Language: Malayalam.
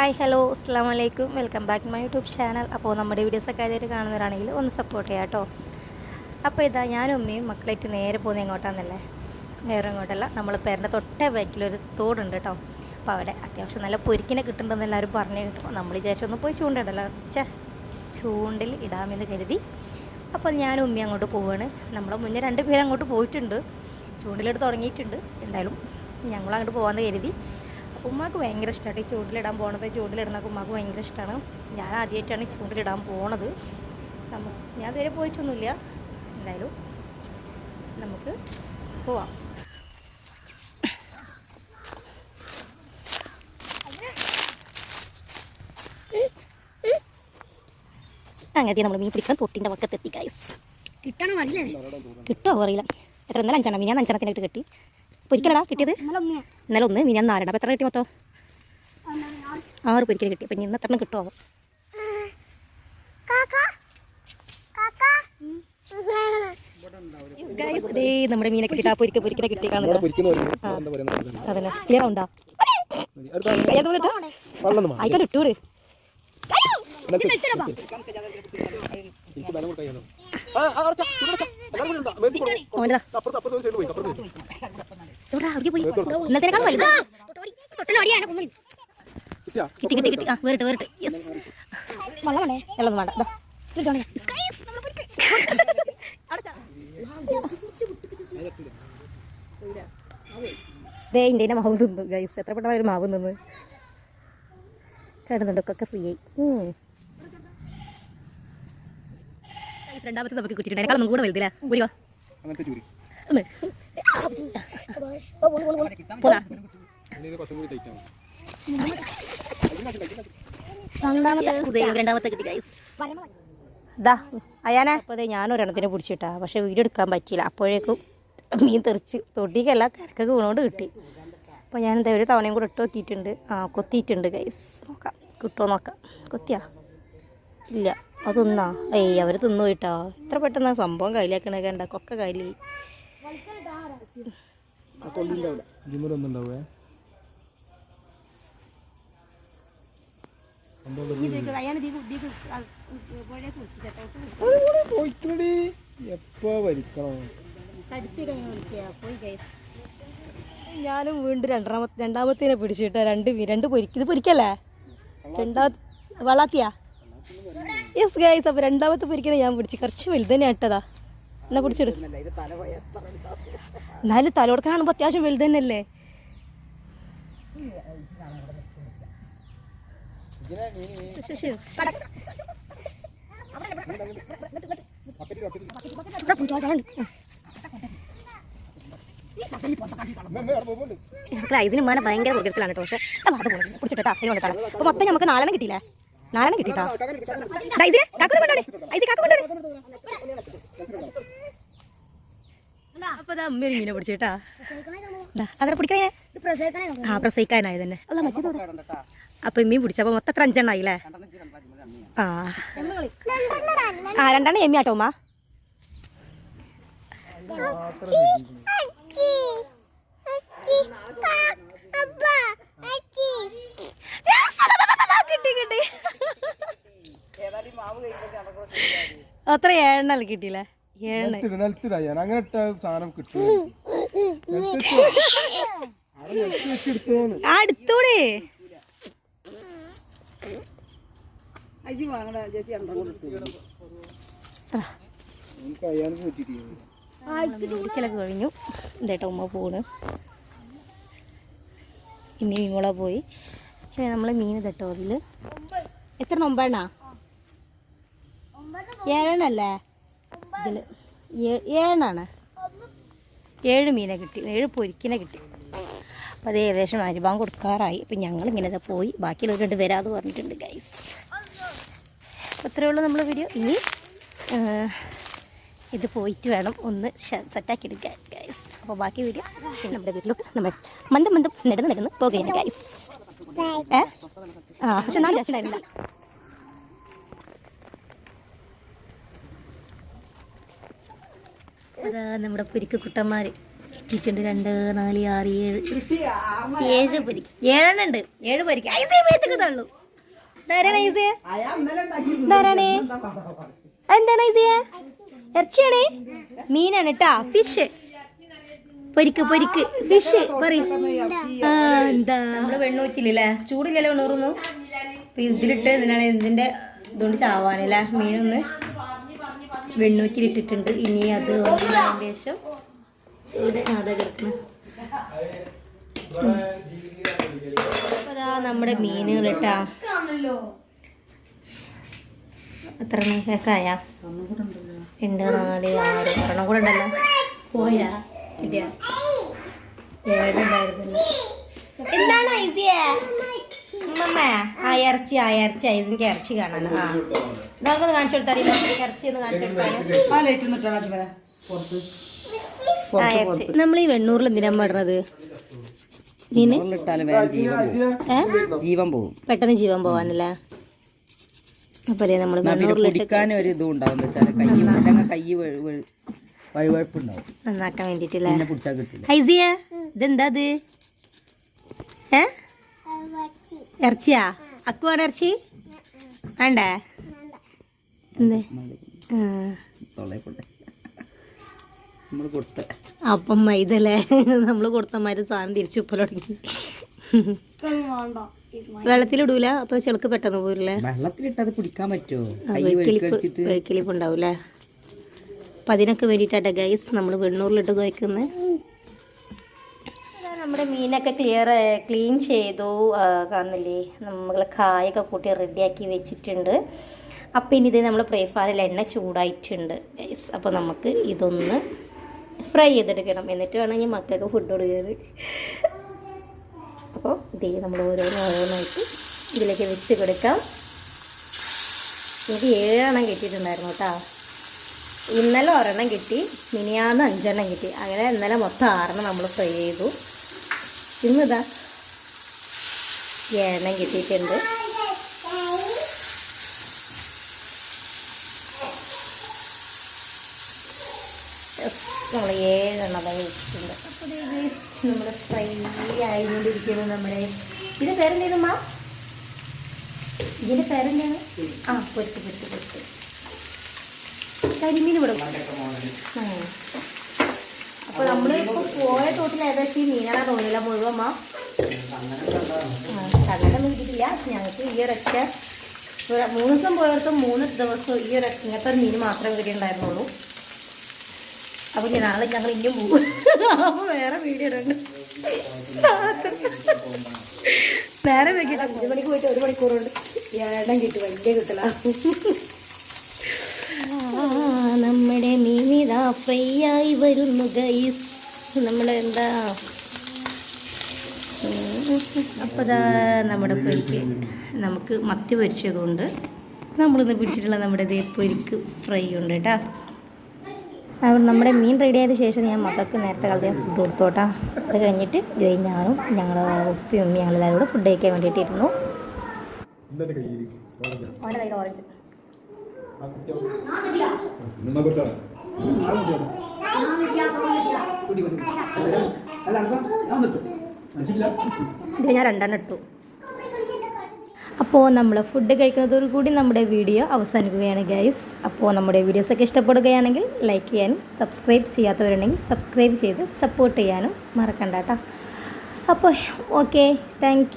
ഹായ് ഹലോ അസ്സാം വലൈക്കും welcome back my YouTube channel. അപ്പോൾ നമ്മുടെ വീഡിയോസൊക്കെ ആയിട്ട് കാണുന്നവരാണെങ്കിൽ ഒന്ന് സപ്പോർട്ട് ചെയ്യാം കേട്ടോ. അപ്പോൾ ഇതാ ഞാനും ഉമ്മയും മക്കളായിട്ട് നേരെ പോകുന്നത് എങ്ങോട്ടാന്നല്ലേ? നേരെ എങ്ങോട്ടല്ല. നമ്മൾ പേരന്റെ തൊട്ടേ ബാക്കിലൊരു തോടുണ്ട് കേട്ടോ. അപ്പോൾ അവിടെ അത്യാവശ്യം നല്ല പൊരിക്കിനെ കിട്ടുന്നുണ്ടെന്ന് എല്ലാവരും പറഞ്ഞു കേട്ടോ. നമ്മൾ വിചാരിച്ചു ഒന്ന് പോയി ചൂണ്ടിടല്ലോ ചേ ചൂണ്ടിൽ ഇടാമെന്ന് കരുതി. അപ്പോൾ ഞാനും ഉമ്മയും അങ്ങോട്ട് പോവുകയാണ് നമ്മളെ മുന്നേ രണ്ട് പേര് അങ്ങോട്ട് പോയിട്ടുണ്ട്. ചൂണ്ടിലോട്ട് തുടങ്ങിയിട്ടുണ്ട്. എന്തായാലും ഞങ്ങൾ അങ്ങോട്ട് പോകാമെന്ന് കരുതി. ഉമ്മാക്ക് ഭയങ്കര ഇഷ്ടമാണ് ഈ ചൂണ്ടിലിടാൻ പോണത് ചൂണ്ടിലിടുന്നൊക്കെ ഉമ്മാക്ക് ഭയങ്കര ഇഷ്ടമാണ് ഞാൻ ആദ്യമായിട്ടാണ് ഈ ചൂണ്ടിലിടാൻ പോണത്. നമുക്ക് ഞാൻ ഇതുവരെ പോയിട്ടൊന്നുമില്ല. എന്തായാലും നമുക്ക് പോവാം. അങ്ങനെ നമ്മൾ മീൻ പിടിക്കാൻ തൊട്ടിന്റെ വക്കത്തെത്തി ഗൈസ് കിട്ടണം അറിയില്ല. കിട്ടോ അറിയില്ല. എത്ര? ഇന്നലെ അഞ്ചെണ്ണം ഞാൻ അഞ്ചെണ്ണത്തിനായിട്ട് കിട്ടി. പൊരിക്കലടാ കിട്ടിയത്? ഇന്നലെ ഒന്ന്. മിനി നാലെണ്ണം അപ്പോൾ എത്ര കിട്ടി മൊത്തം? ആറ് പൊരിക്കൽ കിട്ടി. അപ്പം ഇന്ന് എത്ര കിട്ടുമോ ദേ നമ്മുടെ മീനെ കിട്ടിയിട്ട് ആ പൊരിക്ക എന്താ പറയുന്നത് അതന്നെ. ക്ലിയർ ഉണ്ടോ. ആയിക്കോട്ടെ ഇട്ടൂറ് ഓന്റെ ഇന്നത്തേക്കാൾ വലുത്? കിട്ടി കിട്ടി കിട്ടി ആ വേറിട്ട് വേറിട്ട്. യെസ് വെള്ളം വേണ്ടേ വെള്ളം വേണ്ട ദാ. ഇന്ത്യന്റെ മാവ് തിന്നു ഗൈസ് എത്ര പെട്ടെന്ന് ഒരു മാവ് തിന്നു കിടന്നുണ്ട് ഒക്കെ ഫ്രീ ആയി രണ്ടാമത്തെ നമുക്ക് കുറ്റിട്ടുണ്ടായിരുന്നു ഒന്നും കൂടെ വലുതില്ല. ഒരു രണ്ടാമത്തെ കിട്ടി ഗൈസ് അയാനെ. അപ്പോൾ ഞാനൊരെണ്ണത്തിനെ പിടിച്ചിട്ടാ. പക്ഷെ വീട് എടുക്കാൻ പറ്റിയില്ല. അപ്പോഴേക്കും മീൻ തെറിച്ച് തൊട്ടിക്കല്ല കരക്കൊക്കെ വീണോണ്ട് കിട്ടി. അപ്പോൾ ഞാൻ എന്താ ഒരു തവണയും കൂടെ ഇട്ട് നോക്കിയിട്ടുണ്ട്. ആ കൊത്തിയിട്ടുണ്ട് ഗൈസ് നോക്കാം. കിട്ടുമോ നോക്കാം. കൊത്തിയാ? ഇല്ല. അത് തിന്നാ ഏയ് അവർ തിന്നു പോയിട്ടാ ഇത്ര പെട്ടെന്ന് സംഭവം കയ്യിലാക്കണ കണ്ട കൊക്ക കയ്യിൽ ജിമ്മലൊന്നും ഉണ്ടാവേ പോയിക്കടി എപ്പോ വലിക്കണം ഞാനും വീണ്ടും രണ്ടാമത്തെ രണ്ടാമത്തേനെ പിടിച്ചിട്ട്. രണ്ട് രണ്ട് പൊരിക്ക് ഇത് പൊരിക്കല്ലേ? രണ്ടാമത്തെ വളാത്തിയാ? യെസ് ഗൈസ് അപ്പൊ രണ്ടാമത്തെ പൊരിക്കണ ഞാൻ പിടിച്ച്. കുറച്ച് വലുതന്നെ ഇട്ടതാ എന്നാ പിടിച്ചിട്. എന്നാലും തലോടക്ക കാണുമ്പോൾ അത്യാവശ്യം വലുത് തന്നെയല്ലേ ഐസിന് ഉമ്മാനെ ഭയങ്കര കൊടുക്കലാണ് കേട്ടോ. പക്ഷെ കുടിച്ചിട്ടാ അതിനോട് അതിന് അപ്പൊ മൊത്തം നമുക്ക് നാലെണ്ണം കിട്ടിയില്ലേ? നാലെണ്ണം കിട്ടിയിട്ടാ? ഐസിനെ കാക്കു കൊണ്ടോടെ ഐസി കാക്കു കൊണ്ടോടെ അപ്പോൾ അതാ അമ്മ ഒരു മീനെ പിടിച്ചിട്ടാ. അതവിടെ പിടിക്കണേ ഇത് പ്രസവിക്കണേ ആ തന്നെ. അല്ല മീൻ പിടിച്ചപ്പോൾ മൊത്തം എത്ര അഞ്ചെണ്ണായില്ലേ ആ. ആ രണ്ടെണ്ണം എമ്മി ആട്ടോ ഉമ്മ. കിട്ടി കിട്ടി. അത്ര ഏഴെണ്ണല്ലേ കിട്ടിയില്ലേ? നിലത്തിട് നിലത്തിടാ ഞാൻ. അങ്ങനെ ഇട്ട സാധനം കിട്ടും. അടുത്തൂടെ ഒരിക്കലൊക്കെ കഴിഞ്ഞു. എന്തേട്ടാ ഉമ്മ പോണ്. ഇനി ഇങ്ങോളാ പോയി. പക്ഷേ നമ്മൾ മീൻ തട്ടോ അതിൽ. എത്ര ഒമ്പതെണ്ണാ? ഏഴെണ്ണല്ലേ? ഇതിൽ ഏഴാണ് ഏഴ് മീനെ കിട്ടി. ഏഴ് പൊരിക്കിനെ കിട്ടി. അപ്പോൾ അത് ഏകദേശം അരിഭാഗം കൊടുക്കാറായി. അപ്പം ദാ പോയി. ബാക്കിയുള്ളവർ രണ്ട് വരാമെന്ന് പറഞ്ഞിട്ടുണ്ട് ഗൈസ് അത്രയേ ഉള്ളൂ നമ്മൾ വീഡിയോ ഇനി ഇത് പോയിട്ട് വേണം ഒന്ന് സെറ്റാക്കി എടുക്കാൻ ഗൈസ് അപ്പോൾ ബാക്കി വീഡിയോ പിന്നെ നമ്മുടെ വീട്ടിലോട്ട് നമ്മൾ മന്ദം മന്ദം നടന്ന് നടന്ന് പോകുകയാണ് ഗൈസ് ഏ? ആ പക്ഷെ നാളെ വിചാരിച്ചിട്ടുണ്ടായിരുന്നില്ല നമ്മുടെ പുരിക്ക് കുട്ടന്മാർ എത്തിച്ചുണ്ട് രണ്ട് നാല് ആറ് ഏഴ്. ഏഴ് പുരി. ഏഴെണ്ണം ഉണ്ട്. ഏഴ് പൊരിക്ക്. ഐസേ തള്ളു. ഐസേ എന്താണ് ഐസേ ഇറച്ചിയാണേ? മീനാണ് കേട്ടാ ഫിഷ് പൊരിക്ക് പൊരിക്ക്. ഫിഷ് പറയും. വെണ്ണൂറ്റില്ലേ ചൂടില്ലല്ലോ വെണ്ണൂറുന്നു? ഇതിലിട്ട് ഇതിനാണ് ഇതിന്റെ ഇതുകൊണ്ട് ചാവാനല്ലേ മീനൊന്ന്. വെണ്ണൂറ്റിലിട്ടിട്ടുണ്ട്. ഇനി അത് ശേഷം ഇവിടെ അതാ അപ്പൊ നമ്മുടെ മീനുകൾ ഇട്ടാ എത്ര കേക്കായ രണ്ട് നാല് ആറ്. ഒരെണ്ണം കൂടെ ഉണ്ടല്ലോ. പോയാ? കിട്ടിയ ഏഴുണ്ടായിരുന്നല്ലോ എന്താണ് ഐസിയെ? അമ്മമ്മ ആ ഇറച്ചി ആ. ഇറച്ചി ഐസിന്റെ ഇറച്ചി കാണാൻ ആ ഇതൊക്കെ കാണിച്ചു കൊടുത്താടി ഇറച്ചി ഒന്ന് കാണിച്ചു കൊടുത്താലും നമ്മൾ ഈ വെണ്ണൂറിൽ എന്തിനാ പറഞ്ഞത് ജീവൻ പോകും പെട്ടെന്ന് ജീവൻ പോവാനല്ലേ? അപ്പൊ നമ്മൾ കുടിക്കാൻ ഒരു ഇതും ഉണ്ടാവും. കൈ വഴുവഴുപ്പുണ്ടാവും. നന്നാക്കാൻ വേണ്ടിട്ടല്ലേ ഇതെന്താ ഇത് ഇറച്ചിയാ? അക്കുവാണ് ഇറച്ചി? വേണ്ടേ? എന്തേ? ആ. നമ്മൾ കൊടുത്ത. അപ്പം ഇതല്ലേ? നമ്മൾ കൊടുത്ത മാതിരി സാധനം തിരിച്ചു ഉപ്പല തുടങ്ങി വെള്ളത്തിലിടൂല? അപ്പൊ ചെളുക്ക് പെട്ടെന്ന് പോരില്ലേ വെള്ളത്തിലിട്ടത് പിടിക്കാൻ പറ്റുമോ ഉണ്ടാവൂലേ? അപ്പം അതിനൊക്കെ വേണ്ടിയിട്ടാട്ടെ ഗൈസ് നമ്മൾ വെണ്ണൂറിലിട്ട് കുഴക്കുന്നത് നമ്മുടെ മീനൊക്കെ ക്ലിയർ ക്ലീൻ ചെയ്തു കാണുന്നില്ലേ? നമ്മൾ കായൊക്കെ കൂട്ടി റെഡിയാക്കി വെച്ചിട്ടുണ്ട്. അപ്പം ഇനി ഇത് നമ്മൾ പ്രേഫാറിൽ എണ്ണ ചൂടായിട്ടുണ്ട്. അപ്പോൾ നമുക്ക് ഇതൊന്ന് ഫ്രൈ ചെയ്തെടുക്കണം. എന്നിട്ട് വേണം ഇനി മക്കൾക്ക് ഫുഡ് കൊടുക്കരുത് അപ്പോൾ ഇതേ നമ്മൾ ഓരോന്ന് ഓരോന്നായിട്ട് ഇതിലേക്ക് വെച്ച് കൊടുക്കാം. എനിക്ക് ഏഴെണ്ണം കിട്ടിയിട്ടുണ്ടായിരുന്നു കേട്ടോ ഇന്നലെ ഒരെണ്ണം കിട്ടി മിനിയാന്ന് അഞ്ചെണ്ണം കിട്ടി. അങ്ങനെ ഇന്നലെ മൊത്തം ആറെണ്ണം നമ്മൾ ഫ്രൈ ചെയ്തു. ഇന്നിതാ എണ്ണം കിട്ടിയിട്ടുണ്ട്. നമ്മൾ ഏഴെണ്ണം തന്നെ വെച്ചിട്ടുണ്ട്. അപ്പോൾ നമ്മുടെ ഫ്രൈ ആയിക്കൊണ്ടിരിക്കുന്നത് നമ്മുടെ. ഇതിന്റെ പേരെന്തേതുമ്മ ഇതിന്റെ പേരെന്താണ്? ആ പൊരുത്ത് പൊരുത്ത് പൊരുത്ത് കരിമീൻ ഇവിടെ ആ. അപ്പോൾ നമ്മൾ ഇപ്പോൾ പോയ തോട്ടിൽ ഏകദേശം ഈ മീനാണ് തോന്നില്ല മുഴുവൻ മാ? കണ്ണടൊന്നും കിട്ടിയിട്ടില്ല. ഞങ്ങൾക്ക് ഈ ഒരൊറ്റ ഒരു മൂന്ന് ദിവസം പോയടത്തും മൂന്ന് ദിവസം ഈ ഒരു ഇങ്ങനത്തെ മീൻ മാത്രമേ കിട്ടിയിട്ടുണ്ടായിരുന്നുള്ളൂ അപ്പോൾ ഞാൻ നാളെ ഞങ്ങൾ ഇനിയും പോകും. അപ്പോൾ വേറെ വീഡിയോ ഇടുന്നുണ്ട് നേരെ വെക്കിട്ട് അഞ്ച് മണിക്ക് പോയിട്ട് ഒരു മണിക്കൂറുണ്ട് ഏടം കിട്ടും. വലിയ കിട്ടില്ല നമ്മുടെ മീനിതാ ഫ്രൈ ആയി വരുന്നു ഗൈസ് നമ്മൾ എന്താ? അപ്പോൾ ഇതാ നമ്മുടെ പൊരിക്ക്. നമുക്ക് മത്തി പൊരിച്ചതുകൊണ്ട് നമ്മളിന്ന് പിടിച്ചിട്ടുള്ള നമ്മുടെ ഇതേ പൊരിക്ക് ഫ്രൈ ഉണ്ട് കേട്ടോ നമ്മുടെ മീൻ റെഡി ആയതിനു ശേഷം ഞാൻ മക്കൾക്ക് നേരത്തെ കാലത്ത് ഞാൻ ഫുഡ് കൊടുത്തോട്ടാ. അത് കഴിഞ്ഞിട്ട് ഇത് ഞാനും ഞങ്ങൾ ഉപ്പയും ഉമ്മയും ഞങ്ങളെല്ലാവരും കൂടെ ഫുഡ് കഴിക്കാൻ വേണ്ടിയിട്ടിരുന്നു അവന്റെ കയ്യിൽ ഓറഞ്ച് ഞാൻ രണ്ടെണ്ണം എടുത്തു അപ്പോൾ നമ്മൾ ഫുഡ് കഴിക്കുന്നതോടു കൂടി നമ്മുടെ വീഡിയോ അവസാനിക്കുകയാണ് ഗൈസ് അപ്പോൾ നമ്മുടെ വീഡിയോസൊക്കെ ഇഷ്ടപ്പെടുകയാണെങ്കിൽ ലൈക്ക് ചെയ്യാനും സബ്സ്ക്രൈബ് ചെയ്യാത്തവരുണ്ടെങ്കിൽ സബ്സ്ക്രൈബ് ചെയ്ത് സപ്പോർട്ട് ചെയ്യാനും മറക്കണ്ട കേട്ടോ അപ്പോൾ ഓക്കെ താങ്ക്